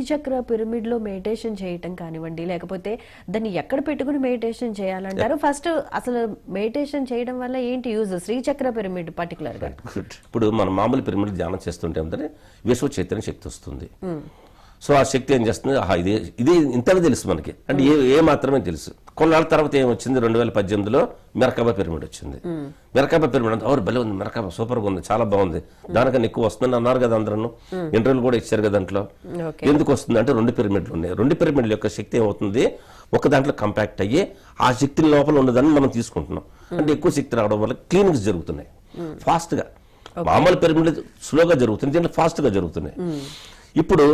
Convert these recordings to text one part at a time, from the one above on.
శ్రీచక్ర పిరమిడ్లో meditation చేయటం కానివ్వండి లేకపోతే దాన్ని ఎక్కడ పెట్టుకుని మెడిటేషన్ చేయాలంటారు? ఫస్ట్ అసలు మెడిటేషన్ చేయడం వల్ల ఏంటి యూజ్? శ్రీచక్ర పిరమిడ్ పర్టికులర్గా? గుడ్ ఇప్పుడు మనం మామూలు పిరమిడ్ ధ్యానం చేస్తుంటే విశ్వ చైతన్య శక్తి వస్తుంది. సో ఆ శక్తి ఏం చేస్తుంది? ఆహా ఇది ఇది ఇంతలో తెలుసు మనకి. అంటే ఏ ఏ మాత్రమే తెలుసు. కొన్నాళ్ళ తర్వాత ఏం వచ్చింది రెండు వేల పద్దెనిమిదిలో మెరకాబా పిరమిడ్ వచ్చింది. మెరకాబా పిరమిడ్ అంటే ఎవరు భలే ఉంది. మెరకాబా సూపర్గా ఉంది. చాలా బాగుంది. దానికన్నా ఎక్కువ వస్తుందని అన్నారు కదా అందరూ. ఇంటర్వ్యూలు కూడా ఇచ్చారు కదా దాంట్లో. ఎందుకు వస్తుంది అంటే రెండు పిరమిడ్లు ఉన్నాయి. రెండు పిరమిడ్ల యొక్క శక్తి ఏమవుతుంది? ఒక దాంట్లో కంపాక్ట్ అయ్యి ఆ శక్తి లోపల ఉన్నదాన్ని మనం తీసుకుంటున్నాం. అంటే ఎక్కువ శక్తి రావడం వల్ల క్లీనింగ్స్ జరుగుతున్నాయి. ఫాస్ట్గా మామూలు పిరమిడ్ స్లోగా జరుగుతుంది దీంట్లో ఫాస్ట్గా జరుగుతున్నాయి ఇప్పుడు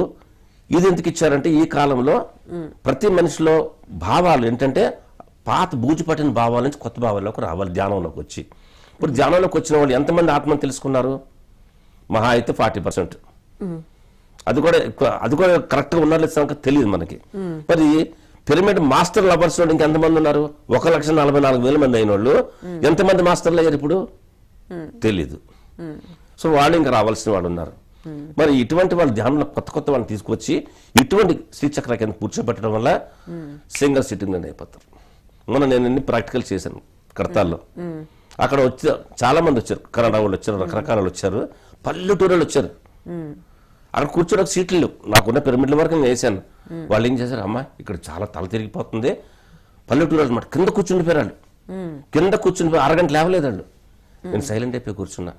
ఇది ఎందుకు ఇచ్చారంటే ఈ కాలంలో ప్రతి మనిషిలో భావాలు ఏంటంటే పాత బూజు పట్టిన భావాల నుంచి కొత్త భావాల్లోకి రావాలి ధ్యానంలోకి వచ్చి. ఇప్పుడు ధ్యానంలోకి వచ్చిన వాళ్ళు ఎంతమంది ఆత్మని తెలుసుకున్నారు? మహా అయితే ఫార్టీ పర్సెంట్. అది కూడా అది కూడా కరెక్ట్గా ఉన్నారు సంగతి తెలియదు మనకి. మరి పిరమిడ్ మాస్టర్ లవర్స్ వాళ్ళు ఇంకెంతమంది ఉన్నారు? ఒక లక్ష నలభై నాలుగు వేల మంది అయిన వాళ్ళు ఎంతమంది మాస్టర్లు అయ్యారు ఇప్పుడు? తెలీదు. సో వాళ్ళు ఇంకా రావాల్సిన వాళ్ళు ఉన్నారు. మరి ఇటువంటి వాళ్ళు ధ్యానంలో కొత్త కొత్త వాళ్ళని తీసుకొచ్చి ఇటువంటి శ్రీచక్ర కింద కూర్చోబెట్టడం వల్ల సింగల్ సిట్టింగ్ అయిపోతారు మొన్న నేను అన్ని ప్రాక్టికల్ చేశాను కడతాల్లో అక్కడ వచ్చి చాలా మంది వచ్చారు. కన్నడ వాళ్ళు వచ్చారు రకరకాల వాళ్ళు వచ్చారు. పల్లెటూరు వాళ్ళు వచ్చారు. అక్కడ కూర్చోడానికి సీట్లు లేవు. నాకున్న పిరమిడ్ల వరకు నేను వేసాను వాళ్ళు ఏం చేశారు? అమ్మా ఇక్కడ చాలా తల తిరిగిపోతుంది. పల్లెటూరు అనమాట కింద కూర్చుండిపోయారు వాళ్ళు. కింద కూర్చుని అరగంట లేవలేదు వాళ్ళు. నేను సైలెంట్ అయిపోయి కూర్చున్నా.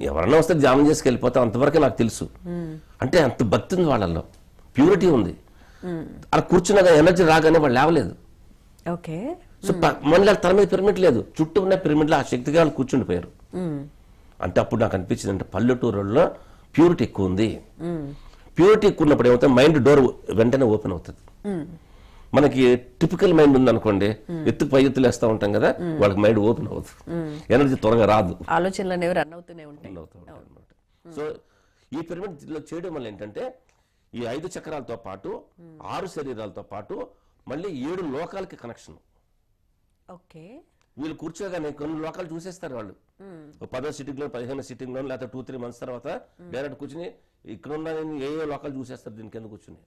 ఎవరన్నా వస్తే ధ్యానం చేసుకు వెళ్ళిపోతాం అంతవరకే నాకు తెలుసు. అంటే అంత భక్తి ఉంది వాళ్ళల్లో. ప్యూరిటీ ఉంది. అలా కూర్చున్నాక ఎనర్జీ రాగానే వాళ్ళు లేవలేదు. ఓకే. సో వాళ్ళ తల మీద పిరమిడ్ లేదు. చుట్టూ ఉన్న పిరమిడ్లో ఆ శక్తిగా వాళ్ళు కూర్చుండిపోయారు. అంటే అప్పుడు నాకు అనిపించింది అంటే పల్లెటూరులో ప్యూరిటీ ఎక్కువ ఉంది. ప్యూరిటీ ఎక్కువ ఉన్నప్పుడు ఏమవుతుంది? మైండ్ డోర్ వెంటనే ఓపెన్ అవుతుంది. మనకి టిపికల్ మైండ్ ఉందనుకోండి ఎత్తు పై ఎత్తులు వేస్తూ ఉంటాం కదా వాళ్ళకి మైండ్ ఓపెన్ అవుతుంది ఎనర్జీ త్వరగా రాదు. ఆలోచనలు అనేవి రన్ అవుతూనే ఉంటాయి. సో ఈ పిరమిడ్లో చేయడం వల్ల ఏంటంటే ఈ ఐదు చక్రాలతో పాటు ఆరు శరీరాలతో పాటు మళ్ళీ ఏడు లోకాలకి కనెక్షన్ ఓకే. వీళ్ళు కూర్చోగానే కొన్ని లోకాలు చూసేస్తారు వాళ్ళు. ఒక పదో సిట్టింగ్లో పదిహేను సిట్టింగ్లో లేకపోతే టూ త్రీ మంత్స్ తర్వాత డైరెక్ట్ కూర్చుని ఇక్కడ ఉన్న ఏ ఏ లోకాలు చూసేస్తారు దీనికి కింద కూర్చుని?